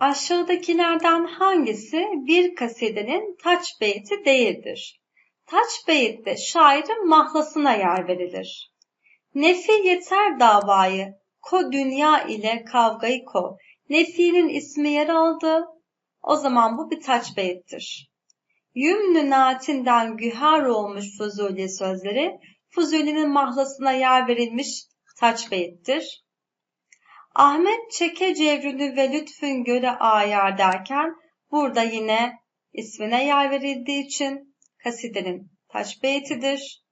Aşağıdakilerden hangisi bir kasidenin taç beyti değildir? Taç beyitte şairin mahlasına yer verilir. Nefi yeter davayı, ko dünya ile kavgayı ko. Nefi'nin ismi yer aldı. O zaman bu bir taç beyittir. Yümnü natinden güher olmuş Fuzuli sözleri, Fuzuli'nin mahlasına yer verilmiş taç beyittir. Ahmet çeke cevrünü ve lütfün göre ayar derken burada yine ismine yer verildiği için kasidenin taş beytidir.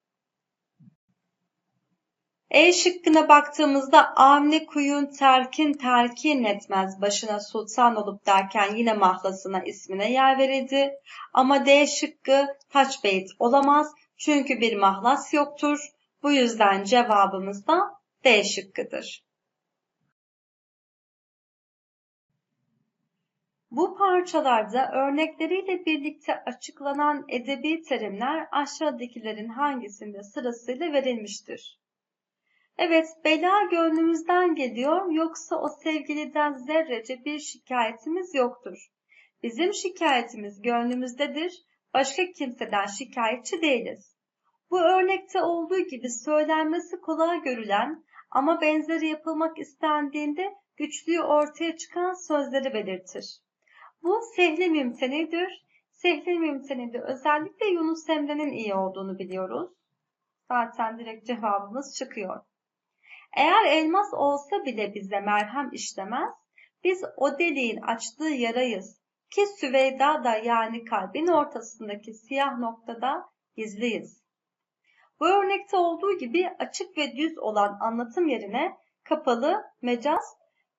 E şıkkına baktığımızda Amne kuyun terkin terkin etmez başına sultan olup derken yine mahlasına ismine yer verildi. Ama D şıkkı taç beyt olamaz çünkü bir mahlas yoktur. Bu yüzden cevabımız da D şıkkıdır. Bu parçalarda örnekleriyle birlikte açıklanan edebi terimler aşağıdakilerin hangisinde sırasıyla verilmiştir? Evet, bela gönlümüzden geliyor yoksa o sevgiliden zerrece bir şikayetimiz yoktur. Bizim şikayetimiz gönlümüzdedir, başka kimseden şikayetçi değiliz. Bu örnekte olduğu gibi söylenmesi kolay görülen ama benzeri yapılmak istendiğinde güçlüğü ortaya çıkan sözleri belirtir. Bu sehli mümtenidir. Sehli mümtenide özellikle Yunus Emre'nin iyi olduğunu biliyoruz. Zaten direkt cevabımız çıkıyor. Eğer elmas olsa bile bize merhem işlemez, biz o deliğin açtığı yarayız ki Süveyda da yani kalbin ortasındaki siyah noktada gizliyiz. Bu örnekte olduğu gibi açık ve düz olan anlatım yerine kapalı, mecaz,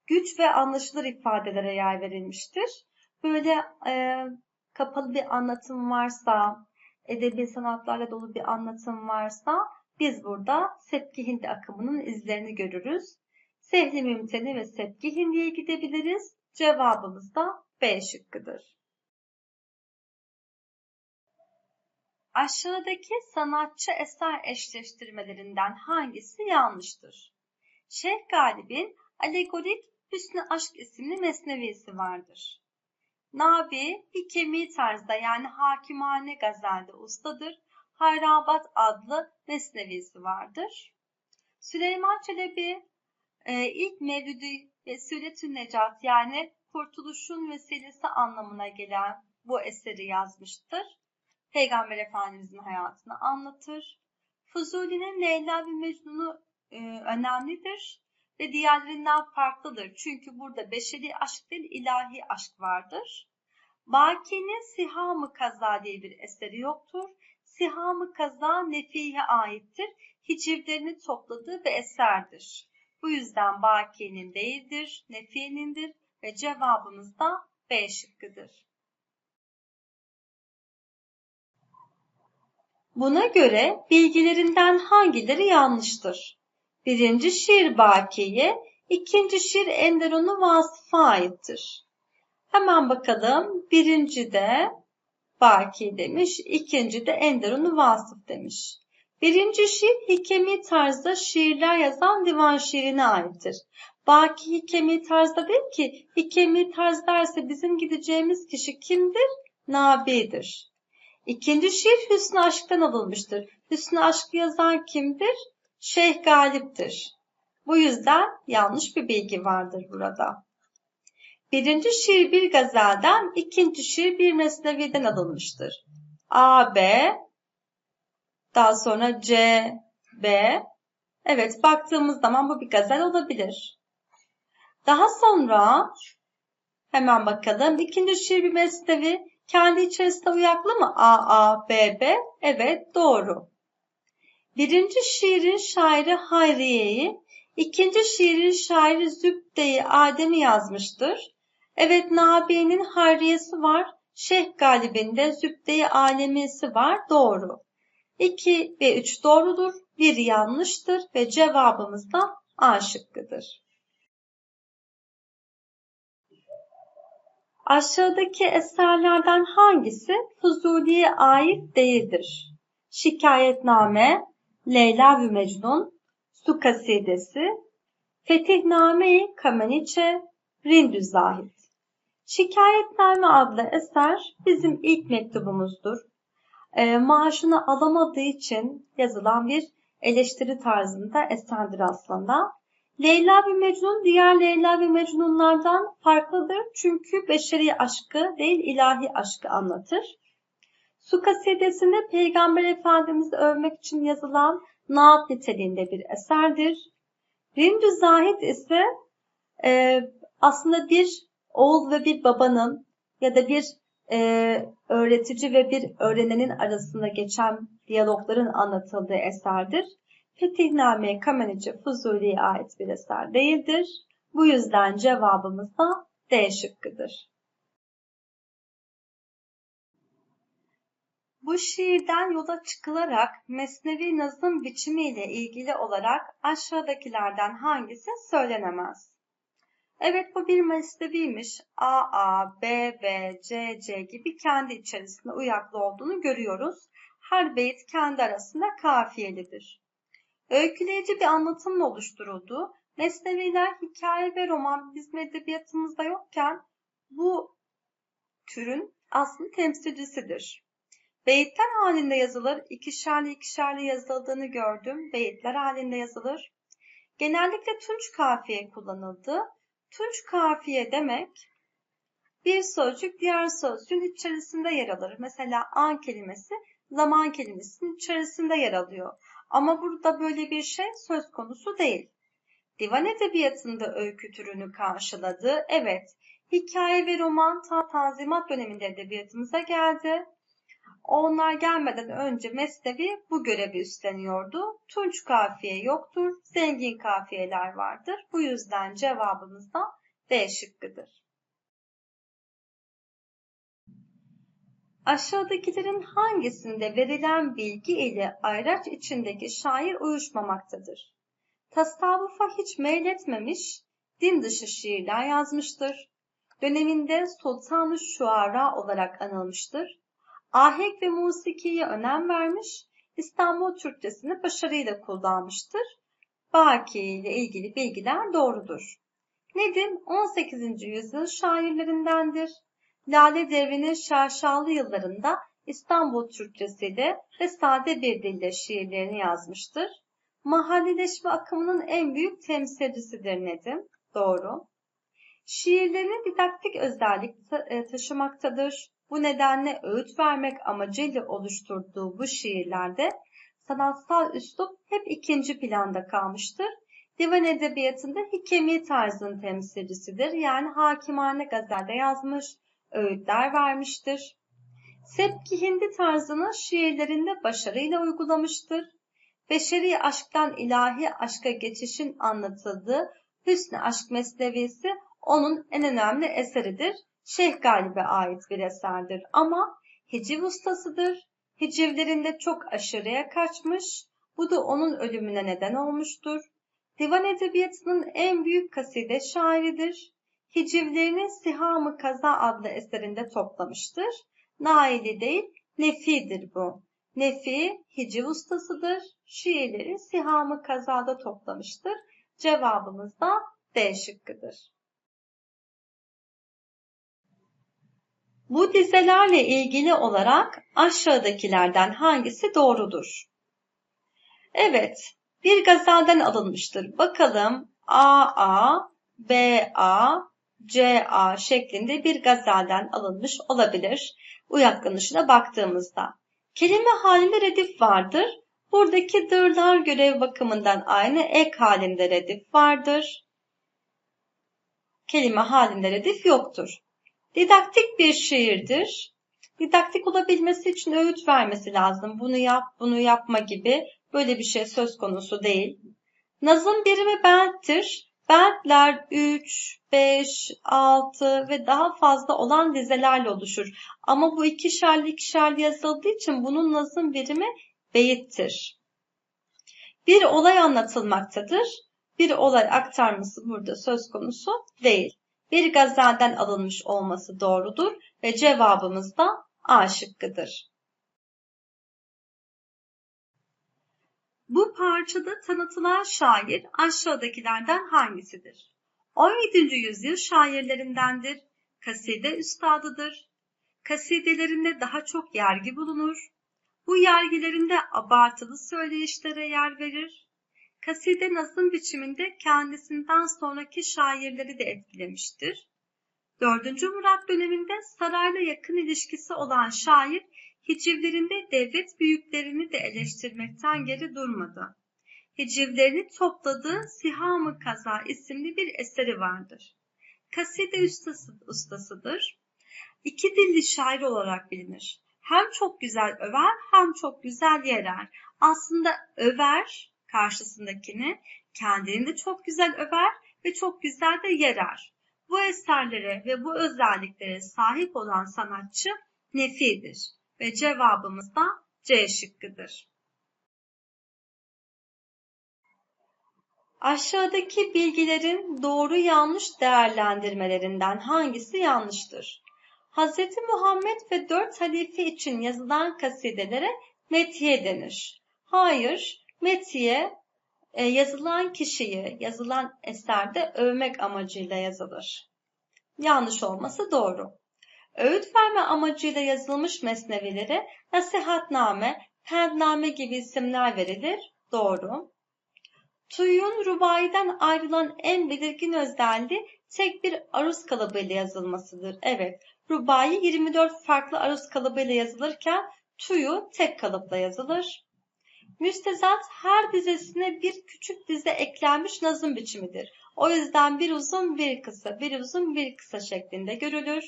güç ve anlaşılır ifadelere yer verilmiştir böyle e, kapalı bir anlatım varsa, edebi sanatlarla dolu bir anlatım varsa biz burada Sepki Hindi akımının izlerini görürüz. Sehli Mümteni ve Sepki Hindi'ye gidebiliriz. Cevabımız da B şıkkıdır. Aşağıdaki sanatçı eser eşleştirmelerinden hangisi yanlıştır? Şeyh Galip'in alegorik Hüsnü Aşk isimli mesnevisi vardır. Nabi hikemi tarzda yani hakimane gazelde ustadır. Hayrabat adlı mesnevisi vardır. Süleyman Çelebi e, ilk mevlüdü Vesuletün Necat yani kurtuluşun vesilesi anlamına gelen bu eseri yazmıştır. Peygamber Efendimizin hayatını anlatır. Fuzuli'nin Leyla ve Mecnun'u e, önemlidir ve diğerlerinden farklıdır. Çünkü burada beşeri aşk değil ilahi aşk vardır. Baki'nin Siham-ı Kaza diye bir eseri yoktur. Siham-ı Kaza Nefi'ye aittir. Hicivlerini topladığı bir eserdir. Bu yüzden Baki'nin değildir, Nefi'nindir ve cevabımız da B şıkkıdır. Buna göre bilgilerinden hangileri yanlıştır? Birinci şiir Baki'ye, ikinci şiir Enderun'u vasıfa aittir. Hemen bakalım. Birinci de Baki demiş. ikinci de Enderun'u vasıf demiş. Birinci şiir hikemi tarzda şiirler yazan divan şiirine aittir. Baki hikemi tarzda değil ki hikemi tarz derse bizim gideceğimiz kişi kimdir? Nabi'dir. İkinci şiir Hüsnü Aşk'tan alınmıştır. Hüsnü Aşk'ı yazan kimdir? Şeyh Galip'tir. Bu yüzden yanlış bir bilgi vardır burada. Birinci şiir bir gazelden, ikinci şiir bir mesneviden alınmıştır. A, B, daha sonra C, B. Evet, baktığımız zaman bu bir gazel olabilir. Daha sonra hemen bakalım. İkinci şiir bir mesnevi kendi içerisinde uyaklı mı? A, A, B, B. Evet, doğru. Birinci şiirin şairi Hayriye'yi, ikinci şiirin şairi Zübde'yi Adem'i yazmıştır. Evet Nabi'nin Harriyesi var, Şeyh Galib'inde Zübde-i Alemisi var, doğru. 2 ve 3 doğrudur, 1 yanlıştır ve cevabımız da A şıkkıdır. Aşağıdaki eserlerden hangisi Fuzuli'ye ait değildir? Şikayetname, Leyla ve Mecnun, Su Kasidesi, Fetihname-i Kameniçe, Rindü Zahid. Şikayetname adlı eser bizim ilk mektubumuzdur. E, maaşını alamadığı için yazılan bir eleştiri tarzında eserdir aslında. Leyla ve Mecnun diğer Leyla ve Mecnunlardan farklıdır çünkü beşeri aşkı değil ilahi aşkı anlatır. Su kasidesinde Peygamber Efendimiz'i övmek için yazılan naat niteliğinde bir eserdir. Rindü Zahid ise e, aslında bir oğul ve bir babanın ya da bir e, öğretici ve bir öğrenenin arasında geçen diyalogların anlatıldığı eserdir. Fetihname Kamenice Fuzuli'ye ait bir eser değildir. Bu yüzden cevabımız da D şıkkıdır. Bu şiirden yola çıkılarak mesnevi nazım biçimiyle ilgili olarak aşağıdakilerden hangisi söylenemez? Evet bu bir mesneviymiş. A, A, B, B, C, C gibi kendi içerisinde uyaklı olduğunu görüyoruz. Her beyit kendi arasında kafiyelidir. Öyküleyici bir anlatımla oluşturuldu. Mesneviler hikaye ve roman bizim edebiyatımızda yokken bu türün aslında temsilcisidir. Beyitler halinde yazılır, ikişerli ikişerli yazıldığını gördüm. Beyitler halinde yazılır. Genellikle tunç kafiye kullanıldı. Tunç kafiye demek bir sözcük diğer sözcüğün içerisinde yer alır. Mesela an kelimesi zaman kelimesinin içerisinde yer alıyor. Ama burada böyle bir şey söz konusu değil. Divan edebiyatında öykü türünü karşıladı. Evet, hikaye ve roman ta tanzimat döneminde edebiyatımıza geldi. Onlar gelmeden önce Mesnevi bu görevi üstleniyordu. Tunç kafiye yoktur, zengin kafiyeler vardır. Bu yüzden cevabımız da D şıkkıdır. Aşağıdakilerin hangisinde verilen bilgi ile ayraç içindeki şair uyuşmamaktadır? Tasavvufa hiç meyletmemiş, din dışı şiirler yazmıştır. Döneminde Sultan-ı Şuara olarak anılmıştır. Ahenk ve musikiye önem vermiş, İstanbul Türkçesini başarıyla kullanmıştır. Baki ile ilgili bilgiler doğrudur. Nedim 18. yüzyıl şairlerindendir. Lale Devri'nin şaşalı yıllarında İstanbul Türkçesiyle ve sade bir dille şiirlerini yazmıştır. Mahalleleşme akımının en büyük temsilcisidir Nedim. Doğru. Şiirlerini didaktik özellik e, taşımaktadır. Bu nedenle öğüt vermek amacıyla oluşturduğu bu şiirlerde sanatsal üslup hep ikinci planda kalmıştır. Divan edebiyatında hikemi tarzının temsilcisidir. Yani hakimane gazelde yazmış, öğütler vermiştir. Sepki Hindi tarzını şiirlerinde başarıyla uygulamıştır. Beşeri aşktan ilahi aşka geçişin anlatıldığı Hüsnü Aşk Meslevisi onun en önemli eseridir. Şeyh Galip'e ait bir eserdir ama hiciv ustasıdır. Hicivlerinde çok aşırıya kaçmış. Bu da onun ölümüne neden olmuştur. Divan edebiyatının en büyük kaside şairidir. Hicivlerini Siham-ı Kaza adlı eserinde toplamıştır. Naili değil, Nefi'dir bu. Nefi, hiciv ustasıdır. Şiirleri Siham-ı Kaza'da toplamıştır. Cevabımız da D şıkkıdır. Bu dizelerle ilgili olarak aşağıdakilerden hangisi doğrudur? Evet, bir gazelden alınmıştır. Bakalım A A, B A, C A şeklinde bir gazelden alınmış olabilir. Uyaklanışına baktığımızda. Kelime halinde redif vardır. Buradaki dırlar görev bakımından aynı ek halinde redif vardır. Kelime halinde redif yoktur. Didaktik bir şiirdir. Didaktik olabilmesi için öğüt vermesi lazım. Bunu yap, bunu yapma gibi böyle bir şey söz konusu değil. Nazım birimi benttir. Bentler 3, 5, 6 ve daha fazla olan dizelerle oluşur. Ama bu ikişerli ikişerli yazıldığı için bunun nazım birimi beyittir. Bir olay anlatılmaktadır. Bir olay aktarması burada söz konusu değil bir gazelden alınmış olması doğrudur ve cevabımız da A şıkkıdır. Bu parçada tanıtılan şair aşağıdakilerden hangisidir? 17. yüzyıl şairlerindendir. kaside üstadıdır. Kasidelerinde daha çok yergi bulunur. Bu yergilerinde abartılı söyleyişlere yer verir. Kaside nazım biçiminde kendisinden sonraki şairleri de etkilemiştir. 4. Murat döneminde sarayla yakın ilişkisi olan şair hicivlerinde devlet büyüklerini de eleştirmekten geri durmadı. Hicivlerini topladığı Siham-ı Kaza isimli bir eseri vardır. Kaside ustası, ustasıdır. İki dilli şair olarak bilinir. Hem çok güzel över hem çok güzel yerer. Aslında över karşısındakini, kendini de çok güzel över ve çok güzel de yerer. Bu eserlere ve bu özelliklere sahip olan sanatçı Nefi'dir ve cevabımız da C şıkkıdır. Aşağıdaki bilgilerin doğru yanlış değerlendirmelerinden hangisi yanlıştır? Hz. Muhammed ve dört halife için yazılan kasidelere metiye denir. Hayır, metiye e, yazılan kişiyi, yazılan eserde övmek amacıyla yazılır. Yanlış olması doğru. Öğüt verme amacıyla yazılmış mesnevilere nasihatname, pendname gibi isimler verilir. Doğru. Tuyun rubaiden ayrılan en belirgin özelliği tek bir aruz kalıbıyla yazılmasıdır. Evet, rubai 24 farklı aruz kalıbıyla yazılırken tuyu tek kalıpla yazılır. Müstezat her dizesine bir küçük dize eklenmiş nazım biçimidir. O yüzden bir uzun bir kısa, bir uzun bir kısa şeklinde görülür.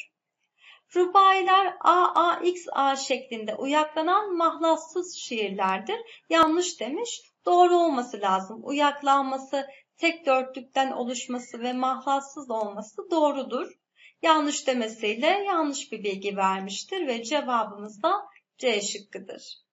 Rubailer AAXA şeklinde uyaklanan mahlassız şiirlerdir. Yanlış demiş, doğru olması lazım. Uyaklanması, tek dörtlükten oluşması ve mahlassız olması doğrudur. Yanlış demesiyle yanlış bir bilgi vermiştir ve cevabımız da C şıkkıdır.